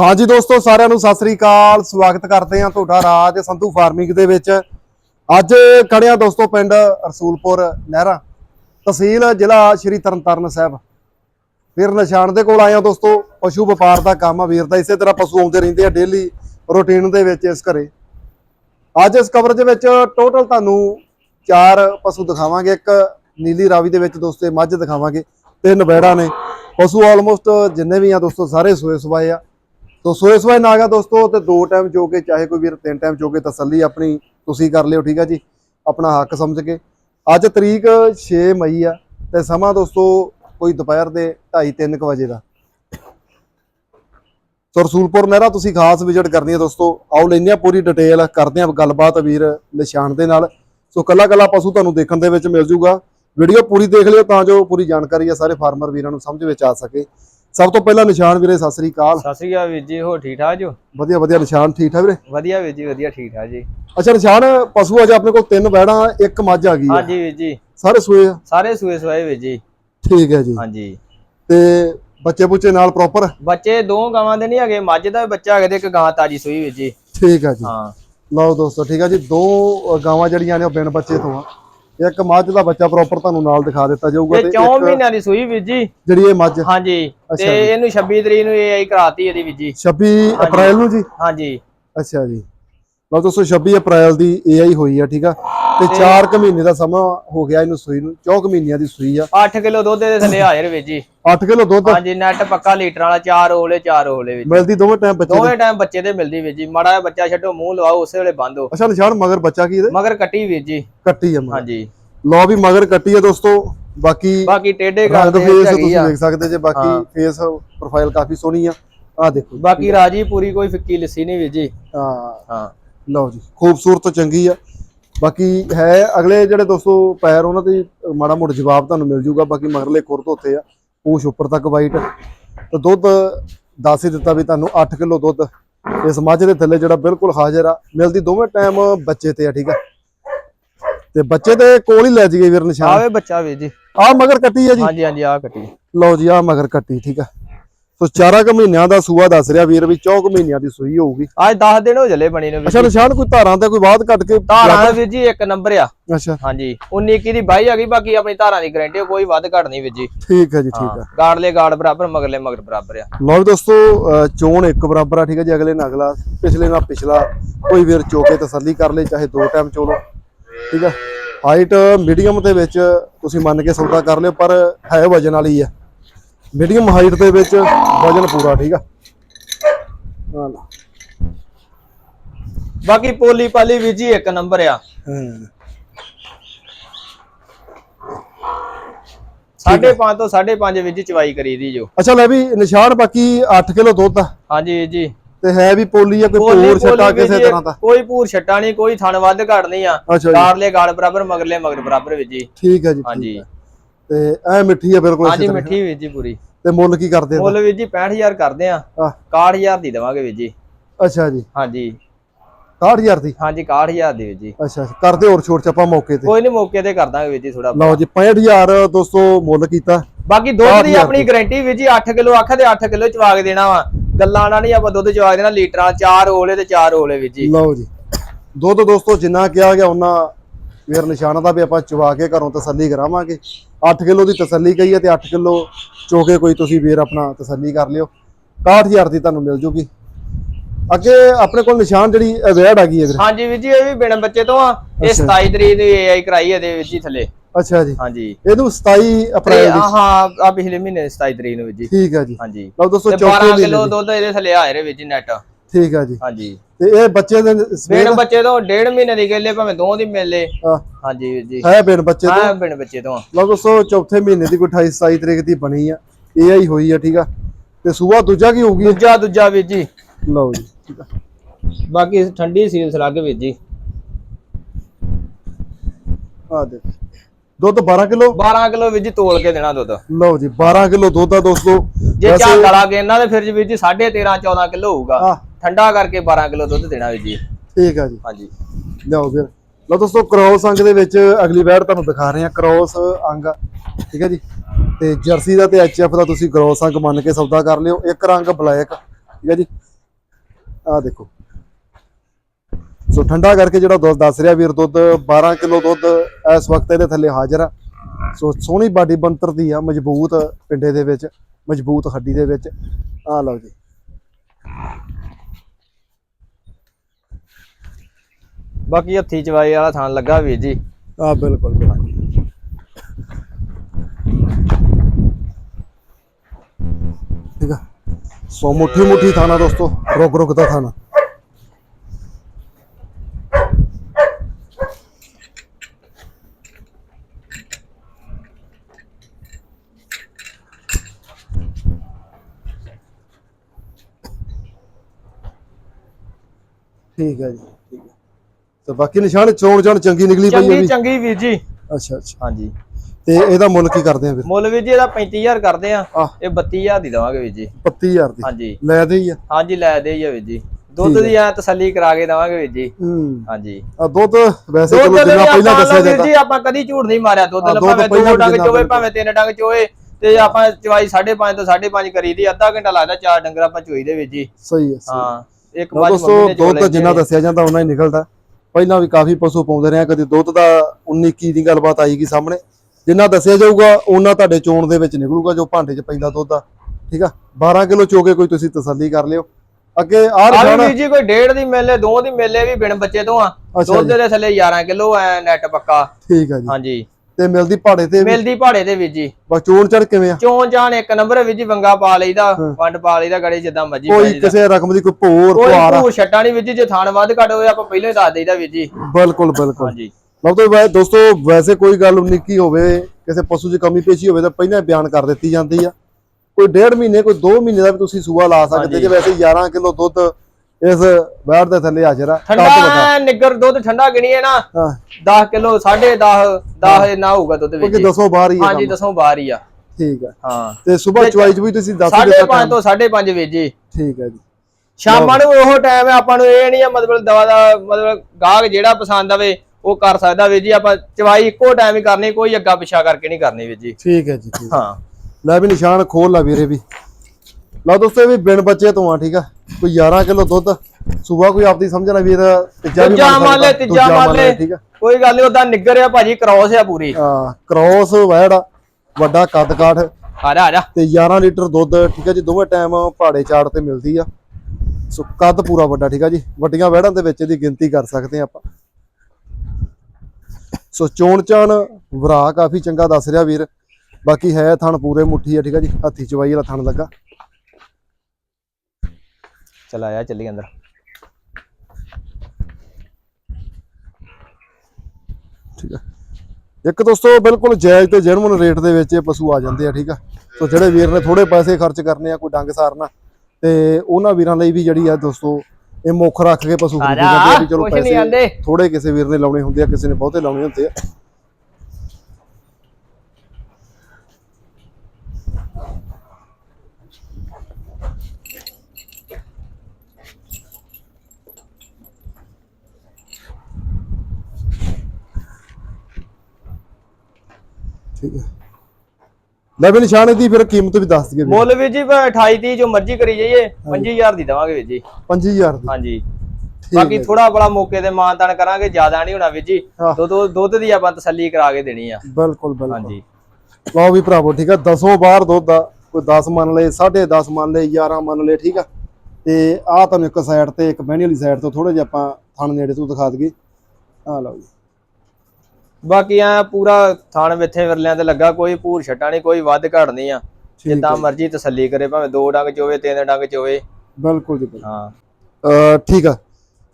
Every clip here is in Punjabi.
ਹਾਂਜੀ ਦੋਸਤੋ, ਸਾਰਿਆਂ ਨੂੰ ਸਤਿ ਸ੍ਰੀ ਅਕਾਲ। ਸਵਾਗਤ ਕਰਦੇ ਹਾਂ ਤੁਹਾਡਾ ਰਾਜ ਸੰਧੂ ਫਾਰਮਿੰਗ ਦੇ ਵਿੱਚ। ਅੱਜ ਖੜਿਆ ਦੋਸਤੋ ਪਿੰਡ ਰਸੂਲਪੁਰ ਨਹਿਰਾ, ਤਹਿਸੀਲ ਜ਼ਿਲ੍ਹਾ ਸ਼੍ਰੀ ਤਰਨਤਾਰਨ ਸਾਹਿਬ। ਫਿਰ ਨਿਸ਼ਾਨ ਦੇ ਕੋਲ ਆਏ ਹਾਂ ਦੋਸਤੋ, ਪਸ਼ੂ ਵਪਾਰ ਦਾ ਕੰਮ ਆ ਵੀਰ ਦਾ। ਇਸੇ ਤਰ੍ਹਾਂ ਪਸ਼ੂ ਆਉਂਦੇ ਰਹਿੰਦੇ ਆ ਡੇਲੀ ਰੂਟੀਨ ਦੇ ਵਿੱਚ ਇਸ ਘਰੇ। ਅੱਜ ਇਸ ਕਵਰੇਜ ਵਿੱਚ ਟੋਟਲ ਤੁਹਾਨੂੰ ਚਾਰ ਪਸ਼ੂ ਦਿਖਾਵਾਂਗੇ। ਇੱਕ ਨੀਲੀ ਰਾਵੀ ਦੇ ਵਿੱਚ ਦੋਸਤੋ ਮੱਝ ਦਿਖਾਵਾਂਗੇ। ਤਿੰਨ ਬੈੜਾ ਨੇ। ਪਸ਼ੂ ਆਲਮੋਸਟ ਜਿੰਨੇ ਵੀ ਆ ਦੋਸਤੋ, ਸਾਰੇ ਸੋਏ ਸਵਾਏ ਆ। ਤੋ ਸੋਏ ਸਵਾਏ ਨਾ ਗਿਆ ਦੋਸਤੋ ਤੇ ਦੋ ਟਾਈਮ ਜੋ ਕੇ ਚਾਹੇ ਕੋਈ ਵੀਰ ਤਿੰਨ ਟਾਈਮ ਜੋ ਕੇ ਤਸੱਲੀ ਆਪਣੀ ਤੁਸੀਂ ਕਰ ਲਿਓ, ਠੀਕ ਆ ਜੀ? ਆਪਣਾ ਹੱਕ ਸਮਝ ਕੇ। ਅੱਜ ਤਰੀਕ 6 ਮਈ ਆ ਤੇ ਸਮਾਂ ਦੋਸਤੋ ਕੋਈ ਦੁਪਹਿਰ ਦੇ 2:30 3 ਵਜੇ ਦਾ। ਸੋ ਰਸੂਲਪੁਰ ਨਹਿਰਾ ਤੁਸੀਂ ਖਾਸ ਵਿਜ਼ਿਟ ਕਰਨੀ ਹੈ ਦੋਸਤੋ। ਆਓ ਲੈਂਦੇ ਆ ਪੂਰੀ ਡਿਟੇਲ ਕਰਦੇ ਆ ਗੱਲਬਾਤ ਵੀਰ ਨਿਸ਼ਾਨ ਦੇ ਨਾਲ। ਸੋ ਕੱਲਾ ਕੱਲਾ ਪਸ਼ੂ ਤੁਹਾਨੂੰ ਦੇਖਣ ਦੇ ਵਿੱਚ ਮਿਲ ਜੂਗਾ। ਵੀਡੀਓ ਪੂਰੀ ਦੇਖ ਲਿਓ ਤਾਂ ਜੋ ਪੂਰੀ ਜਾਣਕਾਰੀ ਆ ਸਾਰੇ ਫਾਰਮਰ ਵੀਰਾਂ ਨੂੰ ਸਮਝ ਵਿੱਚ ਆ ਸਕੇ। ਸਭ ਤੋਂ ਪਹਿਲਾਂ ਨਿਸ਼ਾਨ ਵੀਰੇ ਸਤਿ ਸ੍ਰੀ ਅਕਾਲ। ਸਤਿ ਸ਼੍ਰੀ ਅਕਾਲ ਵੀਰ ਜੀ ਹੋ ਠੀਕ ਠਾਕ ਜੋ? ਵਧੀਆ ਵਧੀਆ ਨਿਸ਼ਾਨ ਠੀਕ ਠਾਕ ਵੀਰੇ? ਵਧੀਆ ਵੀਰ ਜੀ ਵਧੀਆ ਠੀਕ ਠਾਕ ਜੀ। ਅੱਛਾ ਨਿਸ਼ਾਨ ਪਸ਼ੂ ਅਜੇ ਆਪਣੇ ਕੋਲ ਤਿੰਨ ਬੈੜਾਂ ਇੱਕ ਮੱਝ ਆ ਗਈ ਆ। ਹਾਂਜੀ ਵੀਰ ਜੀ। ਸਾਰੇ ਸੂਏ ਆ? ਸਾਰੇ ਸੂਏ ਸਵਾਏ ਵੀਰ ਜੀ। ਠੀਕ ਹੈ ਜੀ। ਹਾਂਜੀ। ਤੇ ਬੱਚੇ ਬੁੱਚੇ ਨਾਲ ਪ੍ਰੋਪਰ ਬੱਚੇ ਦੋ ਗਾਵਾਂ ਦੇ ਨਹੀਂ ਹੈਗੇ ਮੱਝ ਦਾ ਬੱਚਾ ਹੈਗਾ ਤੇ ਇੱਕ ਗਾਂ ਤਾਜੀ ਸੂਈ ਵੀਰ ਜੀ। ਠੀਕ ਹੈ ਜੀ। ਹਾਂ। ਲਓ ਦੋਸਤੋ ਠੀਕ ਹੈ ਜੀ ਦੋ ਗਾਵਾਂ ਜਿਹੜੀਆਂ ਨੇ ਉਹ ਬਿਨ ਬੱਚੇ ਤੋਂ ਆ। ਇੱਕ ਮੱਝ ਦਾ ਬੱਚਾ ਪ੍ਰੋਪਰ ਤੁਹਾਨੂੰ ਨਾਲ ਦਿਖਾ ਦਿੱਤਾ ਜਾਊਗਾ ਤੇ 4 ਇੱਕ ਮਹੀਨਿਆਂ ਦੀ ਸੂਈ ਵੀਰ ਜੀ। ਜਿਹੜੀ ਇਹ ਮੱਝ। ਹਾਂਜੀ ਤੇ। ਇਹਨੂੰ 26 ਤਰੀਕ ਨੂੰ ਇਹ ਆਈ ਕਰਾਤੀ ਇਹਦੀ ਵੀਰ ਜੀ। 26 ਅਪ੍ਰੈਲ ਨੂੰ ਜੀ? ਹਾਂਜੀ। ਅੱਛਾ ਜੀ। ਲਓ ਦੋਸਤੋ 26 ਅਪ੍ਰੈਲ ਦੀ ਏਆਈ ਹੋਈ ਆ ਠੀਕ ਆ? ਤੇ 4 ਕੁ ਮਹੀਨੇ ਦਾ ਸਮਾਂ ਹੋ ਗਿਆ ਇਹਨੂੰ ਸੂਈ ਨੂੰ 4 ਮਹੀਨਿਆਂ ਦੀ ਸੂਈ ਆ। 8 ਕਿਲੋ ਦੁੱਧ ਦੇ ਥੱਲੇ ਹਾਜ਼ਰ ਵੀਰ ਜੀ। 8 ਕਿਲੋ ਦੁੱਧ? ਹਾਂਜੀ ਨੈਟ ਪੱਕਾ ਲੀਟਰ ਵਾਲਾ ਚਾਰ ਓਲੇ ਚਾਰ ਓਲੇ ਵੀਰ ਜੀ। ਮਿਲਦੀ ਦੋਵੇਂ ਟਾਈਮ ਬੱਚੇ ਦੋਵੇਂ ਟਾਈਮ ਬੱਚੇ ਦੇ ਮਿਲਦੀ ਵੀਰ ਜੀ। ਮਾੜਾ ਜਿਹਾ ਬੱਚਾ ਛੱਡੋ ਮੂੰਹ ਲਵਾਓ ਉਸੇ ਵੇਲੇ ਬੰਦ ਹੋ। ਅੱਛਾ ਨਿਸ਼ਾਨ ਮਗਰ ਬੱਚਾ ਕੀ ਇਹਦੇ? ਮਗਰ ਕੱਟੀ ਵੀਰ ਜੀ। ਕੱਟੀ ਆ ਹਾਂਜੀ। ਲਓ ਵੀ ਮਗਰ ਕੱਟੀ ਆ ਦੋਸਤੋ। ਬਾਕੀ ਬਾਕੀ ਟੇਡੇ ਕਰਦੇ ਫੇਸ ਤੁਸੀਂ ਦੇਖ ਸਕਦੇ ਜੇ ਬਾਕੀ। ਫੇਸ ਪ੍ਰੋਫਾਈਲ ਕਾਫੀ ਸੋਹਣੀ ਆ। ਆ ਦੇਖੋ। ਬਾਕੀ ਰਾਜੀ ਪੂਰੀ ਕੋਈ ਫਿੱਕੀ ਲੱਸੀ ਨਹੀਂ ਵੀਰ ਜੀ। ਹਾਂ। ਹਾਂ। ਲਓ ਜੀ ਖੂਬਸੂਰਤ ਚੰਗੀ ਆ। ਬਾਕੀ ਹੈ ਅਗਲੇ ਜਿਹੜੇ ਦੋਸਤੋ ਪੈਰ ਉਹਨਾਂ ਤੇ ਮਾੜਾ ਮੋਟਾ ਜਵਾਬ ਤੁਹਾਨੂੰ ਮਿਲ ਜੂਗਾ। ਬਾਕੀ ਮਗਰਲੇ ਖੁਰ ਧੋਤੇ ਆ ਪੂਛ ਉੱਪਰ ਤੱਕ ਵਾਈਟ ਤੇ ਦੁੱਧ ਦੱਸ ਹੀ ਦਿੱਤਾ ਵੀ ਤੁਹਾਨੂੰ 8 ਕਿਲੋ ਦੁੱਧ ਇਸ ਮੱਝ ਦੇ ਥੱਲੇ ਜਿਹੜਾ ਬਿਲਕੁਲ ਹਾਜ਼ਰ ਆ। ਮਿਲਦੀ ਦੋਵੇਂ ਟਾਈਮ ਬੱਚੇ ਤੇ ਆ ਠੀਕ ਆ? ਤੇ ਬੱਚੇ ਦੇ ਕੋਲ ਹੀ ਲੈ ਜੀਏ ਵੀਰ ਨਿਸ਼ਾਨ। ਆਵੇ ਬੱਚਾ ਵੀਰ ਜੀ। ਆ ਮਗਰ ਕੱਟੀ ਆ ਜੀ? ਹਾਂਜੀ ਹਾਂਜੀ ਆ ਕੱਟੀ। ਲਓ ਜੀ ਆ ਮਗਰ ਕੱਟੀ ਠੀਕ ਆ? ਸੋ ਚਾਰਾਂ ਕੁ ਮਹੀਨਿਆਂ ਦਾ ਸੂਆ ਦੱਸ ਰਿਹਾ ਵੀਰ ਵੀ ਚੌਕ ਮਹੀਨਿਆਂ ਦੀ ਸੂਈ ਹੋਊਗੀ। ਅੱਜ 10 ਦਿਨ ਹੋ ਜਲੇ ਬਣੀ ਨੂੰ ਅੱਛਾ ਨਿਸ਼ਾਨ ਕੋਈ ਧਾਰਾਂ ਤੇ ਕੋਈ ਬਾਤ ਕੱਟ ਕੇ ਧਾਰਾਂ ਦਾ ਵੀਰ ਜੀ ਇੱਕ ਨੰਬਰ ਆ। ਅੱਛਾ। ਹਾਂਜੀ 19 ਕੀ ਦੀ ਬਾਈ ਆ ਗਈ ਬਾਕੀ ਆਪਣੀ ਧਾਰਾਂ ਦੀ ਗਾਰੰਟੀ ਕੋਈ ਵੱਧ ਘਟ ਨਹੀਂ ਵੀਰ ਜੀ। ਠੀਕ ਹੈ ਜੀ ਠੀਕ ਹੈ ਗਾੜਲੇ ਗਾੜ ਬਰਾਬਰ ਮਗਰਲੇ ਮਗਰ ਬਰਾਬਰ ਆ। ਲਓ ਵੀ ਦੋਸਤੋ ਚੋਣ ਇੱਕ ਬਰਾਬਰ ਆ ਠੀਕ ਹੈ ਜੀ ਅਗਲੇ ਨਾਲ ਅਗਲਾ ਪਿਛਲੇ ਨਾਲ ਪਿਛਲਾ ਕੋਈ ਵੀਰ ਚੋਕੇ ਤਸੱਲੀ ਕਰ ਲੇ ਚਾਹੇ ਦੋ ਟਾਈਮ ਚੋਲੋ ਠੀਕ ਹੈ। ਹਾਈਟ ਮੀਡੀਅਮ ਦੇ ਵਿੱਚ ਤੁਸੀਂ ਮੰਨ ਕੇ ਸੌਦਾ ਕਰ ਲਿਓ ਪਰ ਹੈ ਵਜਨ ਵਾਲੀ ਆ। ਮੀਡੀਅਮ ਹਾਈਟ ਦੇ ਵਿੱਚ ਵਜਨ ਪੂਰਾ ਠੀਕ ਆ। ਬਾਕੀ ਪੋਲੀ ਪਾਲੀ ਵੀਰ ਜੀ ਇੱਕ ਨੰਬਰ ਆ। ਹਾਂ। 5.5 ਤੋਂ 5.5 ਵੀਰ ਜੀ ਚਵਾਈ ਕਰੀਦੀ ਜੋ। ਅੱਛਾ ਲੈ ਵੀ ਨਿਸ਼ਾਨ ਬਾਕੀ 8 ਕਿਲੋ ਦੁੱਧ ਆ। ਹਾਂਜੀ ਜੀ। ਤੇ ਹੈ ਵੀ ਪੋਲੀ ਆ ਕੋਈ ਪੂਰ ਛੱਟਾ ਕਿਸੇ ਤਰ੍ਹਾਂ ਦਾ? ਕੋਈ ਪੂਰ ਛੱਟਾ ਨਹੀਂ ਕੋਈ ਥਣ ਵੱਧ ਘਟ ਨਹੀਂ ਆ। ਗਾੜਲੇ ਗਾੜ ਬਰਾਬਰ ਮਗਰਲੇ ਮਗਰ ਬਰਾਬਰ ਵੀਰ ਜੀ। ਠੀਕ ਹੈ ਜੀ ਹਾਂਜੀ। ਤੇ ਐ ਮਿੱਠੀ ਆ ਬਿਲਕੁਲ ਹਾਂਜੀ। ਮਿੱਠੀ ਵੀਰ ਜੀ ਪੂਰੀ। ਤੇ ਮੁੱਲ ਕੀ ਕਰਦੇ ਆ ਮੁੱਲ ਵੀਰ ਜੀ 65000 ਕਰਦੇ ਆ। ਆਹ। 61000 ਦੀ ਦੇਵਾਂਗੇ ਵੀਰ ਜੀ। ਅੱਛਾ ਜੀ। ਹਾਂਜੀ। 60000 ਦੀ? ਹਾਂਜੀ 61000 ਦੀ ਵੀਰ ਜੀ। ਅੱਛਾ। ਕਰਦੇ ਹੋਰ ਛੋਟ ਛਾਪਾ ਮੌਕੇ ਤੇ। ਕੋਈ ਨਹੀਂ ਮੌਕੇ ਤੇ ਕਰ ਦਾਂਗੇ ਵੀਰ ਜੀ ਥੋੜਾ ਲਓ ਜੀ 65000 ਦੋਸਤੋ ਮੁੱਲ ਕੀਤਾ। ਬਾਕੀ ਦੁੱਧ ਦੀ 6000 ਆਪਣੀ ਗਾਰੰਟੀ ਵੀਰ ਜੀ 8 ਕਿਲੋ ਆਖਾ ਤੇ 8 ਕਿਲੋ ਚਵਾ ਕੇ ਦੇਣਾ ਵਾ। ਗੱਲਾਂ ਨਾਲ ਨਹੀਂ ਆਪਾਂ ਦੁੱਧ ਚਵਾ ਦੇਣਾ ਲੀਟਰਾਂ ਚਾਰ ਓਲੇ ਤੇ ਚਾਰ ਓਲੇ ਵੀਰ ਜੀ। ਲਓ ਜੀ। ਦੁੱਧ ਦੋਸਤੋ ਜਿੰਨਾ ਕਿਹਾ ਗਿਆ ਉਹਨਾਂ ਵੀਰ ਨਿਸ਼ਾਨਾ ਦਾ ਵੀ ਆਪਾਂ ਚਵਾ ਕੇ ਘਰੋਂ ਤਸੱਲੀ ਕਰਾਵਾਂਗੇ। 8 ਕਿਲੋ ਦੀ ਤਸੱਲੀ ਕਹੀ ਹੈ ਤੇ 8 ਕਿਲੋ ਚੋਕੇ ਕੋਈ ਤੁਸੀਂ ਵੀਰ ਆਪਣਾ ਤਸੱਲੀ ਕਰ ਲਿਓ। 61000 ਦੀ ਤੁਹਾਨੂੰ ਮਿਲ ਜੂਗੀ। ਅੱਗੇ ਆਪਣੇ ਕੋਲ ਨਿਸ਼ਾਨ ਜਿਹੜੀ ਅਵੇਅਰ ਆ ਗਈ ਹੈ ਵੀਰ। ਹਾਂਜੀ ਵੀਰ ਜੀ ਇਹ ਵੀ ਬਿਨ ਬੱਚੇ ਤੋਂ ਆ। ਇਹ ਅੱਛਾ। 27 ਤਰੀਕ ਦੀ ਏਆਈ ਕਰਾਈ ਇਹਦੇ ਵਿੱਚ ਹੀ ਥੱਲੇ। ਅੱਛਾ ਜੀ। ਹਾਂਜੀ। ਇਹਨੂੰ 27 ਤੇ ਅਪ੍ਰੈਲ ਦੀ ਹਾਂ ਆ ਪਿਛਲੇ ਮਹੀਨੇ 27 ਤਰੀਕ ਨੂੰ ਵੀਰ ਜੀ। ਠੀਕ ਹੈ ਜੀ। ਹਾਂਜੀ। ਲਓ ਦੋਸਤੋ ਤੇ ਚੌਥੇ 12 ਮਹੀਨੇ ਕਿਲੋ। ਦੁੱਧ ਇਹਦੇ ਥੱਲੇ ਆਏ ਰੇ ਵੀਰ ਜੀ ਨੈਟ ਠੀਕ ਹੈ ਜੀ। ਹਾਂਜੀ। ਤੇ ਇਹ ਬੱਚੇ ਦੇ ਬਿਨ ਸਵੇਰ ਬੱਚੇ ਤੋਂ ਡੇਢ ਮਹੀਨੇ ਦੀ ਗੱਲੇ ਭਾਵੇਂ ਦੋ ਦੀ ਮਿਲੇ ਆ, ਹਾਂਜੀ ਵੀਰ ਜੀ। ਹੈ ਬਿਨ ਬੱਚੇ ਤੋਂ? ਹਾਂ ਬਿਨ ਬੱਚੇ ਤੋਂ। ਲਓ ਦੋਸਤੋ ਚੌਥੇ ਮਹੀਨੇ ਦੀ ਕੋਈ 28 27 ਤਰੀਕ ਦੀ ਬਣੀ ਆ। ਇਹ ਆਈ ਹੋਈ ਆ ਠੀਕ ਆ? ਤੇ ਸੂਆ ਦੂਜਾ ਕੀ ਹੋਊਗੀ? ਦੂਜਾ ਦੂਜਾ ਵੀਰ ਜੀ। ਲਓ ਜੀ ਠੀਕ ਆ। ਬਾਕੀ ਠੰਡੀ ਸੀਲਸ ਲੱਗ ਵੀਰ ਜੀ। ਆ ਦੇ। ਦੁੱਧ 12 ਕਿਲੋ? 12 ਕਿਲੋ ਵੀਰ ਜੀ ਤੋਲ ਕੇ ਦੇਣਾ ਦੁੱਧ। ਲਓ ਜੀ 12 ਕਿਲੋ ਦੁੱਧ ਆ ਦੋਸਤੋ। ਜੇ ਚਾਹ ਗਲਾ ਕੇ ਇਹਨਾਂ ਦੇ ਫਿਰ ਵੀਰ ਜੀ 13.5 14 ਕਿਲੋ ਹੋਊਗਾ। ਠੰਡਾ ਕਰਕੇ 12 ਕਿਲੋ ਦੁੱਧ ਦੇਣਾ ਵੀਰ ਜੀ। ਠੀਕ ਆ ਜੀ। ਹਾਂਜੀ। ਲਿਆਓ ਫਿਰ। ਲਓ ਦੋਸਤੋ ਕ੍ਰੋਸ ਅੰਗ ਦੇ ਵਿੱਚ ਅਗਲੀ ਵੈੜ ਤੁਹਾਨੂੰ ਦਿਖਾ ਰਹੇ ਆ ਕ੍ਰੋਸ ਅੰਗ। ਠੀਕ ਹੈ ਜੀ। ਤੇ ਜਰਸੀ ਦਾ ਤੇ ਐਚਐਫ ਦਾ ਤੁਸੀਂ ਕ੍ਰੋਸ ਅੰਗ ਮੰਨ ਕੇ ਸੌਦਾ ਕਰ ਲਿਓ। ਇੱਕ ਰੰਗ ਬਲੈਕ। ਠੀਕ ਹੈ ਜੀ। ਆ ਦੇਖੋ। ਸੋ ਠੰਡਾ ਕਰਕੇ ਜਿਹੜਾ ਦੁੱਧ ਦੱਸ ਰਿਹਾ ਵੀਰ ਦੁੱਧ 12 ਕਿਲੋ ਦੁੱਧ ਇਸ ਵਕਤ ਇਹਦੇ ਥੱਲੇ ਹਾਜ਼ਰ ਆ। ਸੋ ਸੋਹਣੀ ਬਾਡੀ ਬੰਤਰ ਦੀ ਆ ਮਜ਼ਬੂਤ ਪਿੰਡੇ ਦੇ ਵਿੱਚ ਮਜ਼ਬੂਤ ਹੱਡੀ ਦੇ ਵਿੱਚ। ਆ ਲਓ ਜੀ। ਬਾਕੀ ਹੱਥੀ ਚਵਾਈ ਵਾਲਾ ਥਾਂ ਲੱਗਾ ਵੀਰ ਜੀ। ਆ ਬਿਲਕੁਲ ਠੀਕ ਆ। ਸੋ ਮੁੱਠੀ ਮੁੱਠੀ ਥਾਣਾ ਦੋਸਤੋ, ਰੁਕ ਰੁਕ ਦਾ ਥਾਣਾ। ਠੀਕ ਹੈ ਜੀ ਤੇ ਬਾਕੀ ਨਿਸ਼ਾਨ ਚੋਣ ਜਾਣ ਚੰਗੀ ਨਿਕਲੀ ਪਈ ਹੈ ਚੰਗੀ ਵੀ। ਚੰਗੀ ਵੀਰ ਜੀ। ਅੱਛਾ ਅੱਛਾ। ਹਾਂਜੀ। ਤੇ ਇਹਦਾ ਮੁੱਲ ਕੀ ਕਰਦੇ ਆ ਫਿਰ? ਮੁੱਲ ਵੀਰ ਜੀ ਇਹਦਾ 35000 ਕਰਦੇ ਆ। ਆਹ। ਇਹ 32000 ਦੀ ਦਵਾਂਗੇ ਵੀਰ ਜੀ। 35000 ਦੀ। ਹਾਂਜੀ। ਲੈ ਦੇ ਹੀ ਆ। ਹਾਂਜੀ ਲੈ ਦੇ ਜੀ ਵੀਰ ਜੀ। ਦੁੱਧ ਦੀ ਆ ਤਸੱਲੀ ਕਰਾ ਕੇ ਦਵਾਂਗੇ ਵੀਰ ਜੀ। ਹੂੰ। ਹਾਂਜੀ। ਆ ਦੁੱਧ ਵੈਸੇ ਦੁੱਧ ਚਲੋ ਦੇ ਜਿੰਨਾ ਪਹਿਲਾਂ ਦੱਸਿਆ ਵੀਰ ਜਾਂਦਾ। ਜੀ ਆਪਾਂ ਕਦੀ ਝੂਠ ਨਹੀਂ ਮਾਰਿਆ। ਦੁੱਧ ਹਾਂ, ਦਾ ਦੁੱਧ ਭਾਵੇਂ ਪਹਿਲਾਂ ਦੋ ਡੰਗ ਜਿੰਨਾ ਚੋਵੇ ਬਿਲਕੁਲ। ਭਾਵੇਂ ਤਿੰਨ ਡੰਗ ਚੋਵੇ। ਤੇ ਆਪਾਂ ਚਵਾਈ 5.5 ਤੋਂ 5.5 ਕਰੀਦੀ ਅੱਧਾ ਘੰਟਾ ਲੱਗਦਾ ਚਾਰ ਡੰਗਰ ਆਪਾਂ ਚੋਈ ਦੇ ਵਿੱਚ ਜੀ। ਸਹੀ ਹੈ ਸਹੀ। ਹਾਂ। ਇੱਕ ਲਓ ਦੋਸਤੋ ਚੋ ਦੁੱਧ ਜਿੰਨਾ ਦੱਸਿਆ ਜਾਂਦਾ ਉਹਨਾਂ ਹੀ ਨਿਕਲਦਾ। ਪਹਿਲਾਂ ਵੀ ਕਾਫੀ ਪਸ਼ੂ ਪਾਉਂਦੇ ਰਹੇ ਕਦੀ ਦੁੱਧ ਦਾ 19 ਕੀ ਦੀ ਗੱਲਬਾਤ ਆਈਗੀ ਸਾਹਮਣੇ। ਜਿੰਨਾ ਦੱਸਿਆ ਜਾਊਗਾ ਉਹਨਾਂ ਤੁਹਾਡੇ ਚੋਣ ਦੇ ਵਿੱਚ ਨਿਕਲੂਗਾ ਜੋ ਭਾਂਡੇ 'ਚ ਪੈਂਦਾ ਦੁੱਧ ਆ ਠੀਕ ਆ? 12 ਕਿਲੋ ਚੋ ਕੇ ਕੋਈ ਤੁਸੀਂ ਤਸੱਲੀ ਕਰ ਲਿਓ। ਅੱਗੇ ਆਹ ਵੀ ਜੀ ਕੋਈ ਡੇਢ ਦੀ ਮੇਲੇ ਦੋ ਦੀ ਮੇਲੇ ਵੀ ਬਿਨ ਬੱਚੇ ਤੋਂ ਆ। ਦੁੱਧ ਦੇ ਥੱਲੇ 11 ਕਿਲੋ ਐ ਨੈਟ ਪੱਕਾ। ਠੀਕ ਆ ਜੀ। ਹਾਂਜੀ। ਤੇ ਮਿਲਦੀ ਭਾੜੇ ਤੇ ਮਿਲਦੀ ਭਾੜੇ ਦੇ ਵਿੱਚ ਜੀ। ਬਸ ਚੋਣ ਚੜ ਕਿਵੇਂ ਆ? ਚੋਣ ਜਾਣ ਇੱਕ ਨੰਬਰ ਵਿੱਚ ਜੀ ਵੰਗਾ ਪਾ ਲਈਦਾ ਵੰਡ ਪਾ ਲਈਦਾ ਗੜੇ ਜਿੱਦਾਂ ਮਰਜ਼ੀ ਕੋਈ ਕਿਸੇ ਰਕਮ ਦੀ ਕੋਈ ਭੋਰ ਕੋਈ ਪੁਆਰ ਭੂਰ ਛੱਟਾ ਨਹੀਂ ਵਿੱਚ ਜੀ, ਥਾਣ ਵੱਧ ਘੱਟ ਹੋਵੇ ਆਪਾਂ ਪਹਿਲਾਂ ਹੀ ਦੱਸ ਦੇਈਦਾ ਵਿੱਚ ਜੀ। ਬਿਲਕੁਲ ਬਿਲਕੁਲ। ਹਾਂਜੀ। ਮਤਲਬ ਦੋਸਤੋ ਵੈਸੇ ਕੋਈ ਗੱਲ ਉਨੀਕੀ ਹੋਵੇ ਕਿਸੇ ਪਸ਼ੂ 'ਚ ਕਮੀ ਪੇਸ਼ੀ ਹੋਵੇ ਤਾਂ ਪਹਿਲਾਂ ਬਿਆਨ ਕਰ ਦਿੱਤੀ ਜਾਂਦੀ ਆ। ਕੋਈ ਡੇਢ ਮਹੀਨੇ ਕੋਈ 2 ਮਹੀਨੇ ਦਾ ਵੀ ਤੁਸੀਂ ਸੂਆ ਲਾ ਸਕਦੇ ਜੇ ਵੈਸੇ 11 ਕਿਲੋ ਦੁੱਧ ਇਸ ਵੈੜ ਦੇ ਥੱਲੇ ਹਾਜ਼ਰ ਆ ਠੰਡਾ ਨਿੱਗਰ ਦੁੱਧ ਠੰਡਾ ਗਿਣੀਏ ਨਾ ਹਾਂ। 10 ਕਿਲੋ 10.5 10 ਨਾ ਹੋਊਗਾ ਦੁੱਧ ਵਿੱਚ। ਕਿਉਂਕਿ ਦੱਸੋ ਬਾਹਰ ਹੀ ਆ ਹਾਂਜੀ ਦਸੋਂ ਬਾਹਰ ਹੀ ਆ। ਠੀਕ ਆ ਹਾਂ। ਤੇ ਸਵੇਰ ਚੁਆਈ 'ਚ ਵੀ ਤੁਸੀਂ ਦੱਸ ਹੀ ਦਿੱਤਾ 5.5 ਤੋਂ 5.5 ਵਿੱਚ ਜੀ। ਠੀਕ ਹੈ ਜੀ। ਸ਼ਾਮਾਂ ਨੂੰ ਉਹ ਟਾਈਮ ਹੈ ਆਪਾਂ ਨੂੰ ਇਹ ਨਹੀਂ ਆ ਮਤਲਬ ਦਵਾ ਦਾ ਮਤਲਬ ਗਾਹਕ ਜਿਹੜਾ ਪਸੰਦ ਆਵੇ ਉਹ ਕਰ ਸਕਦਾ ਵੀ ਜੀ। ਆਪਾਂ ਚਵਾਈ ਇੱਕੋ ਟਾਈਮ ਹੀ ਕਰਨੀ ਕੋਈ ਅੱਗਾ ਪਿਛਾ ਕਰਕੇ ਨਹੀਂ ਕਰਨੀ ਵੀ ਜੀ। ਠੀਕ ਹੈ ਜੀ ਹਾਂ। ਲੈ ਵੀ ਨਿਸ਼ਾਨ ਖੋਲ ਲਾ ਵੀਰੇ ਵੀ। ਲਓ ਦੋਸਤੋ ਇਹ ਵੀ ਬਿਨ ਬੱਚੇ ਤੋਂ ਆ ਠੀਕ ਆ? ਕੋਈ 11 ਕਿਲੋ ਦੁੱਧ ਸੂਬਾ ਕੋਈ ਆਪਦੀ ਸਮਝਣਾ ਵੀਰ ਤੀਜਾ ਵੀ ਤੀਜਾ ਮੰਨ ਮੰਨ ਲੈ ਸਕਦਾ, ਤੀਜਾ ਦੂਜਾ ਮੰਨ ਲੈ। ਠੀਕ ਆ? ਕੋਈ ਗੱਲ ਨਹੀਂ ਉਦਾਂ ਨਿੱਗਰ ਆ ਭਾਜੀ ਕ੍ਰੋਸ ਆ ਪੂਰੀ। ਆ ਕ੍ਰੋਸ ਵੈੜ ਆ, ਵੱਡਾ ਕੱਦ ਕਾਠ ਆ ਜਾ ਆ ਜਾ। ਤੇ 11 ਲੀਟਰ ਦੁੱਧ ਠੀਕ ਹੈ ਜੀ ਦੋਵੇਂ ਟਾਈਮ ਪਹਾੜੇ ਚਾੜ ਤੇ ਮਿਲਦੀ ਆ। ਸੋ ਕੱਦ ਪੂਰਾ ਵੱਡਾ ਠੀਕ ਆ ਜੀ? ਵੱਡੀਆਂ ਵੈੜਾਂ ਦੇ ਵਿੱਚ ਇਹਦੀ ਗਿਣਤੀ ਕਰ ਸਕਦੇ ਆ ਆਪਾਂ। ਸੋ ਚੋਣ ਚਾਣ ਵਰਾ ਕਾਫੀ ਚੰਗਾ ਦੱਸ ਰਿਹਾ ਵੀਰ। ਬਾਕੀ ਹੈ ਥਣ ਪੂਰੇ ਮੁੱਠੀ ਆ ਠੀਕ ਆ ਜੀ? ਹੱਥੀ ਚਵਾਈ ਵਾਲਾ ਥਣ ਲੱਗਾ। ਚਲ ਆਇਆ ਚੱਲੀ ਅੰਦਰ। ਠੀਕ ਆ। ਇੱਕ ਦੋਸਤੋ ਬਿਲਕੁਲ ਜਾਇਜ਼ ਤੇ ਜੈਨੂਇਨ ਰੇਟ ਦੇ ਵਿੱਚ ਇਹ ਪਸ਼ੂ ਆ ਜਾਂਦੇ ਆ ਠੀਕ ਆ। ਸੋ ਜਿਹੜੇ ਵੀਰ ਨੇ ਥੋੜੇ ਪੈਸੇ ਖਰਚ ਕਰਨੇ ਆ ਕੋਈ ਡੰਗ ਸਾਰਨਾ ਤੇ ਉਹਨਾਂ ਵੀਰਾਂ ਲਈ ਵੀ ਜਿਹੜੀ ਆ ਦੋਸਤੋ ਇਹ ਮੁੱਖ ਰੱਖ ਕੇ ਪਸ਼ੂ ਖਰੀਦੇ ਜਾਂਦੇ ਆ ਵੀ ਚਲੋ ਪੈਸੇ। ਥੋੜੇ ਕਿਸੇ ਵੀਰ ਨੇ ਲਾਉਣੇ ਹੁੰਦੇ ਆ ਕਿਸੇ ਨੇ ਬਹੁਤੇ ਲਾਉਣੇ ਹੁੰਦੇ ਆ। ਠੀਕ ਹੈ। ਲੈ ਵੀ ਨਿਸ਼ਾਨ ਦੀ ਫਿਰ ਕੀਮਤ ਵੀ ਦੱਸ ਦਈਏ ਵੀਰ ਮੁੱਲ ਵੀ ਜੀ 28 30 ਜੋ ਮਰਜ਼ੀ ਕਰੀ ਜਾਈਏ 25000 ਦੀ ਦਵਾਂਗੇ ਵੀਰ ਜੀ। 5000 ਦੀ। ਹਾਂਜੀ। ਬਾਕੀ। ਥੋੜਾ ਬੜਾ ਮੌਕੇ ਤੇ ਮਾਨਤਾਨ ਕਰਾਂਗੇ ਜ਼ਿਆਦਾ ਨਹੀਂ ਹੋਣਾ ਵੀਰ ਜੀ। ਹਾਂ। ਦੁੱਧ ਦੀ ਆਪਾਂ ਤਸੱਲੀ ਕਰਾ ਕੇ ਦੇਣੀ ਆ। ਬਿਲਕੁਲ ਬਿਲਕੁਲ। ਹਾਂਜੀ। ਲਓ ਵੀ ਭਰਾਵੋ ਠੀਕ ਆ 10 ਬਾਹਰ ਦੁੱਧ ਆ ਕੋਈ 10 ਮੰਨ ਲਏ 10.5 ਮੰਨ ਲਏ 11 ਮੰਨ ਲਏ ਠੀਕ ਆ। ਤੇ ਆਹ ਤੁਹਾਨੂੰ ਇੱਕ ਸਾਈਡ ਤੇ ਇੱਕ ਬਹਿਣੀ ਵਾਲੀ ਸਾਈਡ ਤੋਂ ਥੋੜੇ ਜਿਹਾ ਆਪਾਂ ਥਣ ਨੇੜੇ ਤੋਂ ਦਿਖਾ ਦਈਏ। ਆ ਲਓ ਜੀ। ਬਾਕੀ ਆ ਪੂਰਾ ਥਾਣ ਵਿੱਥੇ ਵਿਰਲਿਆਂ ਤੇ ਲੱਗਾ ਕੋਈ ਭੂਰ ਛੱਟਾ ਨਹੀਂ ਕੋਈ ਵੱਧ ਘੜ ਨਹੀਂ ਆ। ਜਿੱਦਾਂ ਮਰਜ਼ੀ ਤਸੱਲੀ ਕਰੇ ਭਾਵੇਂ ਦੋ ਡੰਗ ਚੋਵੇ ਤਿੰਨ ਡੰਗ ਚੋਵੇ ਬਿਲਕੁਲ ਜੀ ਹਾਂ। ਠੀਕ ਆ।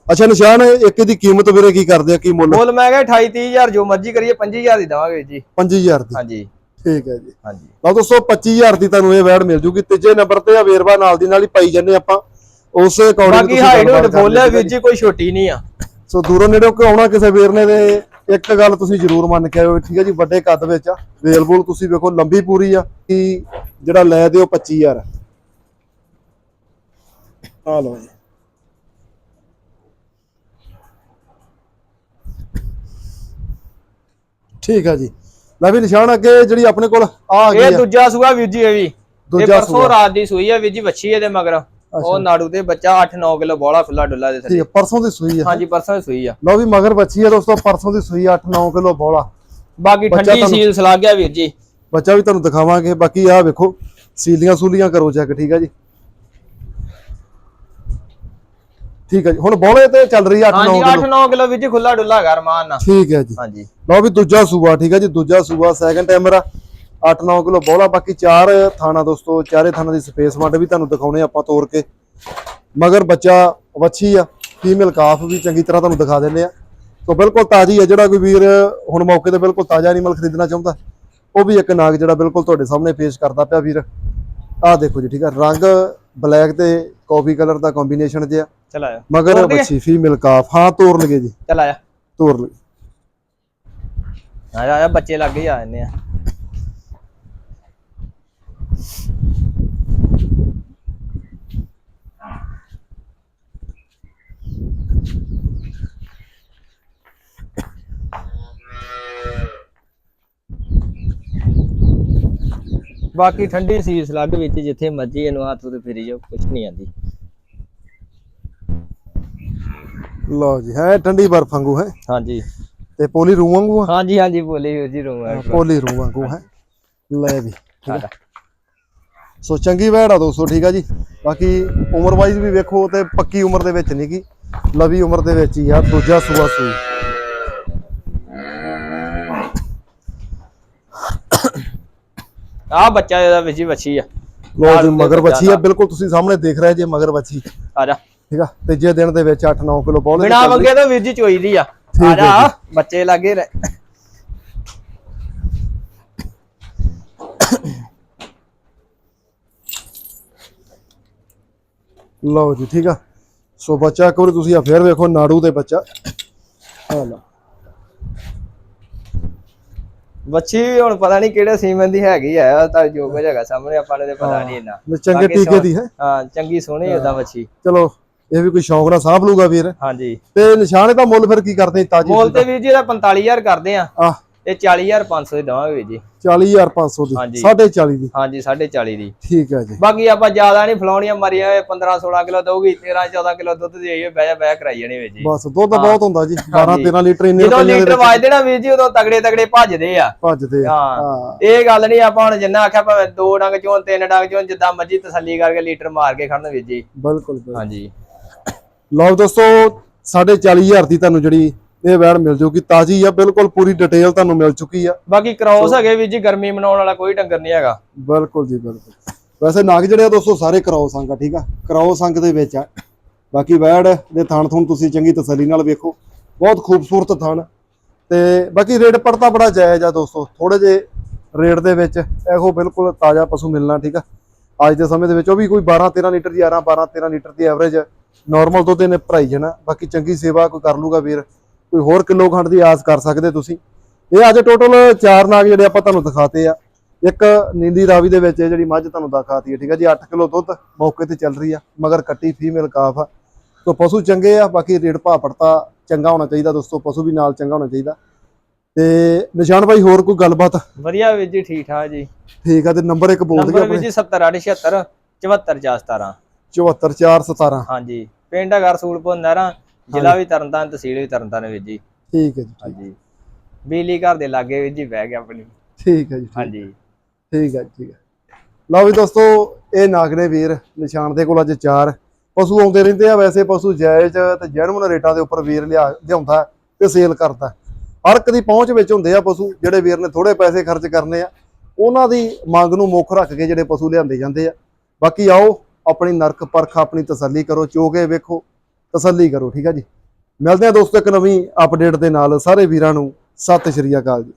ਅੱਛਾ ਨਿਸ਼ਾਨ ਇੱਕ ਦੀ ਕੀਮਤ ਵੀਰੇ ਕੀ ਕਰਦੇ ਆ ਕੀ ਮੁੱਲ? ਮੁੱਲ ਮੈਂ ਕਿਹਾ 28 30000 ਜੋ ਮਰਜ਼ੀ ਕਰੀਏ 25000 ਦੀ ਦਵਾਂਗੇ ਜੀ। 5000 ਦੀ। ਹਾਂਜੀ। ਠੀਕ ਹੈ ਜੀ। ਹਾਂਜੀ। ਲਓ ਦੋਸਤੋ 25000 ਦੀ ਤੁਹਾਨੂੰ ਇਹ ਵੈੜ ਮਿਲ ਜੂਗੀ। ਤੀਜੇ ਨੰਬਰ ਤੇ ਆ ਵੇਰਵਾ ਨਾਲ ਦੀ ਨਾਲ ਹੀ ਪਾਈ ਜਾਂਦੇ ਆਪਾਂ। ਉਸੇ ਅਕੋਰਡਿੰਗ ਬਾਕੀ ਹਾਈਟ ਫੁੱਲ ਹੈ ਵੀਰ ਜੀ ਕੋਈ ਛੋਟੀ ਨਹੀਂ ਆ। ਸੋ ਦੂਰੋਂ ਨੇੜੋਂ ਕਿ ਆਉਣਾ ਕਿਸੇ ਵੀਰ ਨੇ ਤੇ ਇੱਕ ਗੱਲ ਤੁਸੀਂ ਜ਼ਰੂਰ ਮੰਨ ਕੇ ਆਇਓ ਠੀਕ ਹੈ ਜੀ ਵੱਡੇ ਕੱਦ ਵਿੱਚ ਆ। ਵੇਲਬੂਲ ਤੁਸੀਂ ਵੇਖੋ ਲੰਬੀ ਪੂਰੀ ਆ। ਕਿ ਜਿਹੜਾ ਲੈ ਦਿਓ 25000 ਆ ਲਓ ਜੀ। ਠੀਕ ਆ ਜੀ। ਲੈ ਵੀ ਨਿਸ਼ਾਨ ਅੱਗੇ ਜਿਹੜੀ ਆਪਣੇ ਕੋਲ ਆ ਆ ਗਈ ਇਹ ਦੂਜਾ ਸੂਆ ਵੀਰ ਜੀ ਇਹ ਵੀ। ਦੂਜਾ ਪਰਸੋਂ ਰਾਤ ਦੀ ਸੂਈ ਆ ਵੀਰ ਜੀ ਵੱਛੀ ਇਹਦੇ ਮਗਰ। ਉਹ ਨਾੜੂ ਤੇ ਬੱਚਾ 8-9 ਕਿਲੋ ਬੋਲਾ ਖੁੱਲਾ ਡੁੱਲਾ ਦੇ ਠੀਕ ਹੈ ਪਰਸੋਂ ਦੀ ਸੂਈ ਆ। ਹਾਂਜੀ ਪਰਸੋਂ ਸੂਈ ਆ। ਲਓ ਵੀ ਮਗਰ ਬੱਚੀ ਆ ਦੋਸਤੋ ਪਰਸੋਂ ਦੀ ਸੂਈ 8-9 ਕਿਲੋ ਬੋਲਾ ਬਾਕੀ ਠੰਡੀ ਸੀਲ ਸਲਾਹ ਗਿਆ ਵੀਰ ਜੀ। ਬੱਚਾ ਵੀ ਤੁਹਾਨੂੰ ਦਿਖਾਵਾਂਗੇ। ਬਾਕੀ ਆਹ ਵੇਖੋ ਸੀਲੀਆਂ ਸੂਲੀਆਂ ਕਰੋ ਚੈੱਕ ਠੀਕ ਆ ਜੀ? ਠੀਕ ਹੈ ਜੀ। ਹੁਣ ਬੋਲੇ ਤੇ ਚੱਲ ਰਹੀ 8-9 ਹਾਂਜੀ ਕਿਲੋ। 8-9 ਕਿਲੋ ਵੀਰ ਜੀ ਖੁੱਲਾ ਡੁੱਲਾ ਘਰ ਮਾਨ ਨਾ ਠੀਕ ਹੈ ਜੀ। ਹਾਂਜੀ। ਲਓ ਵੀ ਦੂਜਾ ਸੂਆ ਠੀਕ ਹੈ ਜੀ ਦੂਜਾ ਸੂਆ ਸੈਕੰਡ ਟਾਈਮਰ ਆ। 8-9 ਕਿਲੋ ਬੋਲਾ ਬਾਕੀ ਚਾਰ ਥਾਣਾ ਦੋਸਤੋ ਚਾਰੇ ਥਾਣਾ ਦੀ ਸਪੇਸ ਵੰਡ ਵੀ ਤੁਹਾਨੂੰ ਦਿਖਾਉਣੇ ਆਪਾਂ ਤੋਰ ਕੇ। ਮਗਰ ਬੱਚਾ ਵੱਛੀ ਆ ਫੀਮੇਲ ਕਾਫ ਵੀ ਚੰਗੀ ਤਰ੍ਹਾਂ ਤੁਹਾਨੂੰ ਦਿਖਾ ਦਿੰਦੇ ਆ। ਸੋ ਬਿਲਕੁਲ ਤਾਜੀ ਆ ਜਿਹੜਾ ਕੋਈ ਵੀਰ ਹੁਣ ਮੌਕੇ ਤੇ ਬਿਲਕੁਲ ਤਾਜ਼ਾ ਐਨੀਮਲ ਖਰੀਦਣਾ ਚਾਹੁੰਦਾ ਉਹ ਵੀ ਇੱਕ ਨਾਗ ਜਿਹੜਾ ਬਿਲਕੁਲ ਤੁਹਾਡੇ ਸਾਹਮਣੇ ਪੇਸ਼ ਕਰਦਾ ਪਿਆ ਵੀਰ। ਆਹ ਦੇਖੋ ਜੀ ਠੀਕ ਆ ਰੰਗ ਬਲੈਕ ਤੇ ਕਾਫੀ ਕਲਰ ਦਾ ਕੰਬੀਨੇਸ਼ਨ ਜਿਆ ਚਲ ਆਇਆ। ਮਗਰ? ਬੱਚੀ ਫੀਮੇਲ ਕਾਫ ਹਾਂ ਤੋਰ ਲਗੇ ਜੀ। ਚਲ ਆਇਆ। ਤੋਰ ਲਗੇ ਆਇਆ ਆਇਆ ਬੱਚੇ ਲੱਗ ਹੀ ਆ ਜਾਂਦੇ ਆ। ਬਾਕੀ ਠੰਡੀ ਸੀਸ ਲੱਗ ਵਿੱਚ ਜਿੱਥੇ ਮਰਜ਼ੀ ਇਹਨੂੰ ਹੱਥ ਉਤੇ ਫੇਰੀ ਜਾਓ ਕੁਛ ਨਹੀਂ ਆਂਦੀ। ਲਓ ਜੀ ਹੈ ਠੰਡੀ ਬਰਫ ਵਾਂਗੂ ਹੈ? ਹਾਂਜੀ। ਤੇ ਪੋਲੀ ਰੂ ਵਾਂਗੂ ਆ? ਹਾਂਜੀ ਹਾਂਜੀ ਬੋਲੇ ਵੀਰ ਜੀ ਰੂਮ ਹੈ ਪੋਲੀ ਰੂ ਵਾਂਗੂ ਹੈ? ਲੈ ਵੀ ਸੋ ਚੰਗੀ ਵੈੜ ਆ ਦੋਸਤੋ ਠੀਕ ਆ ਜੀ। ਬਾਕੀ ਉਮਰ ਵਾਈਜ਼ ਵੀ ਵੇਖੋ ਤੇ ਪੱਕੀ ਉਮਰ ਦੇ ਵਿੱਚ ਨਹੀਂ ਗੀ ਲਵੀ ਉਮਰ ਦੇ ਵਿੱਚ ਹੀ ਆ ਦੂਜਾ ਸੂਆ ਸੂਈ। ਆ ਬੱਚਾ ਇਹਦਾ ਵਿੱਚ ਹੀ ਵੱਛੀ ਆ। ਲੋ ਜੀ ਮਗਰ ਬੱਚੀ ਆ ਬਿਲਕੁਲ ਤੁਸੀਂ ਸਾਹਮਣੇ ਦੇਖ ਰਹੇ ਜੇ ਮਗਰ ਬੱਚੀ ਆ ਜਾ। ਠੀਕ ਆ? ਤੀਜੇ ਦਿਨ ਦੇ ਵਿੱਚ 8-9 ਕਿਲੋ ਬੋਲੇ ਬਿਨਾ ਵੰਗੇ ਤਾਂ ਵੀਰ ਜੀ ਚੋਈ ਦੀ ਆ। ਆ ਜਾ ਬੱਚੇ ਲੱਗੇ ਲਓ ਜੀ ਠੀਕ ਆ? ਸੋ ਬੱਚਾ ਇੱਕ ਵਾਰੀ ਤੁਸੀਂ ਆ ਫੇਰ ਵੇਖੋ ਨਾੜੂ ਤੇ ਬੱਚਾ। ਆ ਲਓ। ਬੱਚੀ ਵੀ ਹੁਣ ਪਤਾ ਨਹੀਂ ਕਿਹੜੇ ਸੀਮਨ ਦੀ ਹੈਗੀ ਆ ਤਾਂ ਜੋ ਕੁਝ ਹੈਗਾ ਸਾਹਮਣੇ ਆਪਾਂ ਨੂੰ ਤੇ ਪਤਾ ਨਹੀਂ ਇੰਨਾ। ਵੀ ਚੰਗੇ ਟੀਕੇ ਦੀ ਹੈ। ਹਾਂ ਚੰਗੀ ਸੋਹਣੀ ਉਹਦਾ ਬੱਚੀ ਚਲੋ ਇਹ ਵੀ ਕੋਈ ਸ਼ੌਂਕ ਨਾਲ ਸਾਂਭ ਲੂਗਾ ਵੀਰ। ਹਾਂਜੀ। ਤੇ ਨਿਸ਼ਾਨੇ ਦਾ ਮੁੱਲ ਫਿਰ ਕੀ ਕਰਦੇ ਤਾਜੀ ਮੋਲ ਤੇ ਵੀਰ ਜੀ ਇਹਦਾ 45000 ਕਰਦੇ ਆ। ਆ ਇਹ 40500 ਦੀ ਦਵਾਂਗੇ ਵੀਰ ਜੀ। 40500 ਦੀ ਹਾਂਜੀ। 40.5 ਦੀ। ਹਾਂਜੀ 4.5 ਦੀ। ਠੀਕ ਹੈ ਜੀ। ਬਾਕੀ ਆਪਾਂ ਜ਼ਿਆਦਾ ਨਹੀਂ ਫਲਾਉਣੀਆਂ ਮਰੀਆਂ 15 16 ਕਿਲੋ ਦਊਗੀ 13 14 ਕਿਲੋ ਦੁੱਧ ਦੀ ਆਈਏ ਬਹਿ ਬਹਿ ਕਰਾਈ ਜਾਣੀ ਵੀਰ ਜੀ। ਬਸ ਦੁੱਧ ਬਹੁਤ ਹੁੰਦਾ ਜੀ 12 13 ਲੀਟਰ ਇੰਨੇ ਜਦੋਂ ਲੀਟਰ ਵੱਜਦੇ ਨਾ ਵੀਰ ਜੀ ਉਦੋਂ ਤਗੜੇ ਤਗੜੇ ਭੱਜਦੇ ਆ। ਭੱਜਦੇ ਆ ਹਾਂ। ਇਹ ਗੱਲ ਨਹੀਂ ਆਪਾਂ ਹੁਣ ਜਿੰਨਾ ਆਖਿਆ ਭਾਵੇਂ ਦੋ ਡੰਗ ਚੋਂ ਤਿੰਨ ਡੰਗ ਚੋਂ ਜਿੱਦਾਂ ਮਰਜ਼ੀ ਤਸੱਲੀ ਕਰਕੇ ਲੀਟਰ ਮਾਰ ਕੇ ਖੜਨ ਵੀਰ ਜੀ। ਬਿਲਕੁਲ ਬਿਲਕੁਲ। ਹਾਂਜੀ। ਲਓ ਦੋਸਤੋ 4.5000 ਦੀ ਤੁਹਾਨੂੰ ਜਿਹੜੀ ਇਹ ਵੈੜ ਮਿਲ ਜੂਗੀ। ਤਾਜੀ ਆ ਬਿਲਕੁਲ ਪੂਰੀ ਡਿਟੇਲ ਤੁਹਾਨੂੰ ਮਿਲ ਚੁੱਕੀ ਆ। ਬਾਕੀ ਕ੍ਰੋਸ ਹੈਗੇ ਵੀਰ ਜੀ ਗਰਮੀ ਮਨਾਉਣ ਵਾਲਾ ਕੋਈ ਡੰਗਰ ਨਹੀਂ ਹੈਗਾ। ਬਿਲਕੁਲ ਜੀ ਬਿਲਕੁਲ। ਵੈਸੇ ਨਾਗ ਜਿਹੜੇ ਆ ਦੋਸਤੋ ਸਾਰੇ ਕਰਾਓ ਸੰਗ ਆ ਠੀਕ ਆ? ਕਰਾਓ ਸੰਗ ਦੇ ਵਿੱਚ ਆ। ਬਾਕੀ ਵੈੜ ਦੇ ਥਣ ਥਣ ਤੁਸੀਂ ਚੰਗੀ ਤਸੱਲੀ ਨਾਲ ਵੇਖੋ। ਬਹੁਤ ਖੂਬਸੂਰਤ ਥਣ। ਤੇ ਬਾਕੀ ਰੇਟ ਪੜਤਾ ਬੜਾ ਜਾਇਜ਼ ਆ ਦੋਸਤੋ। ਥੋੜੇ ਜੇ ਰੇਟ ਦੇ ਵਿੱਚ ਇਹੋ ਬਿਲਕੁਲ ਤਾਜ਼ਾ ਪਸ਼ੂ ਮਿਲਣਾ ਠੀਕ ਆ? ਅੱਜ ਦੇ ਸਮੇਂ ਦੇ ਵਿੱਚ ਉਹ ਵੀ ਕੋਈ 12 13 ਲੀਟਰ ਦੀ 11 12 13 ਲੀਟਰ ਦੀ ਐਵਰੇਜ ਨਾਰਮਲ ਦੁੱਧ ਇਹਨੇ ਭਰਾਈ ਜਾਣਾ। ਬਾਕੀ ਚੰਗੀ ਸੇਵਾ ਕੋਈ ਕਰ ਲੂਗਾ ਵੀਰ। ਕੋਈ ਹੋਰ ਕਿਲੋ ਖੰਡ ਦੀ ਆਸ ਕਰ ਸਕਦੇ ਤੁਸੀਂ? ਇਹ ਅੱਜ ਟੋਟਲ ਚਾਰ ਨਾਗ ਜਿਹੜੇ ਆਪਾਂ ਤੁਹਾਨੂੰ ਦਿਖਾਤੇ ਆ। ਇੱਕ ਨੀਲੀ ਰਾਵੀ ਦੇ ਵਿੱਚ ਜਿਹੜੀ ਮੱਝ ਤੁਹਾਨੂੰ ਦਿਖਾਤੀ ਹੈ ਠੀਕ ਹੈ ਜੀ? 8 ਕਿਲੋ ਦੁੱਧ ਮੌਕੇ ਤੇ ਚੱਲ ਰਹੀ ਆ ਮਗਰ ਕੱਟੀ ਫੀਮੇਲ ਕਾਫ ਆ। ਸੋ ਪਸ਼ੂ ਚੰਗੇ ਆ ਬਾਕੀ ਰੇਟ ਭਾਅ ਪੜਤਾ ਚੰਗਾ ਹੋਣਾ ਚਾਹੀਦਾ ਦੋਸਤੋ ਪਸ਼ੂ ਵੀ ਨਾਲ ਚੰਗਾ ਹੋਣਾ ਚਾਹੀਦਾ। ਤੇ ਨਿਸ਼ਾਨ ਭਾਈ ਹੋਰ ਕੋਈ ਗੱਲਬਾਤ? ਵਧੀਆ ਵੀਰ ਜੀ ਠੀਕ ਠਾਕ ਜੀ। ਠੀਕ ਆ ਤੇ ਨੰਬਰ ਇੱਕ ਬੋਲ ਦਿਓ ਨੰਬਰ ਆਪਣੇ। ਜੀ 70876 74417 74417 ਹਾਂਜੀ। ਪਿੰਡ ਹੈਗਾ ਰਸੂਲਪੁਰ ਨਹਿਰਾ ਜ਼ਿਲ੍ਹਾ ਵੀ ਤਰਨਤਾਰਨ ਤਹਿਸੀਲ ਵੀ ਤਰਨਤਾਰਨ ਵੀਰ ਜੀ। ਠੀਕ ਹੈ ਜੀ ਹਾਂਜੀ। ਬਿਜਲੀ ਘਰ ਦੇ ਲਾਗੇ ਵੀਰ ਜੀ ਬਹਿ ਗਿਆ ਆਪਣੀ। ਠੀਕ ਹੈ ਜੀ ਹਾਂਜੀ। ਠੀਕ ਹੈ ਠੀਕ ਹੈ। ਲਓ ਵੀ ਦੋਸਤੋ ਇਹ ਨਾਗਰੇ ਵੀਰ ਨਿਸ਼ਾਨ ਦੇ ਕੋਲ ਅੱਜ ਚਾਰ। ਪਸ਼ੂ ਆਉਂਦੇ ਰਹਿੰਦੇ ਆ ਵੈਸੇ ਪਸ਼ੂ ਜਾਇਜ਼ ਤੇ ਜੈਨੂਨ ਰੇਟਾਂ ਦੇ ਉੱਪਰ ਵੀਰ ਲਿਆ ਲਿਆਉਂਦਾ ਤੇ ਸੇਲ ਕਰਦਾ। ਹਰ ਇੱਕ ਦੀ ਪਹੁੰਚ ਵਿੱਚ ਹੁੰਦੇ ਆ ਪਸ਼ੂ ਜਿਹੜੇ ਵੀਰ ਨੇ ਥੋੜੇ ਪੈਸੇ ਖਰਚ ਕਰਨੇ ਆ। ਉਹਨਾਂ ਦੀ ਮੰਗ ਨੂੰ ਮੁੱਖ ਰੱਖ ਕੇ ਜਿਹੜੇ ਪਸ਼ੂ ਲਿਆਂਦੇ ਜਾਂਦੇ ਆ। ਬਾਕੀ ਆਓ ਆਪਣੀ ਨਰਕ ਪਰਖ ਆਪਣੀ ਤਸੱਲੀ ਕਰੋ ਚੋਗੇ ਵੇਖੋ। ਤਸੱਲੀ ਕਰੋ, ਠੀਕ ਆ ਜੀ। ਮਿਲਦੇ ਆ ਦੋਸਤੋ ਇੱਕ ਨਵੀਂ ਅਪਡੇਟ ਦੇ ਨਾਲ। ਸਾਰੇ ਵੀਰਾਂ ਨੂੰ ਸਤਿ ਸ਼੍ਰੀ ਅਕਾਲ ਜੀ।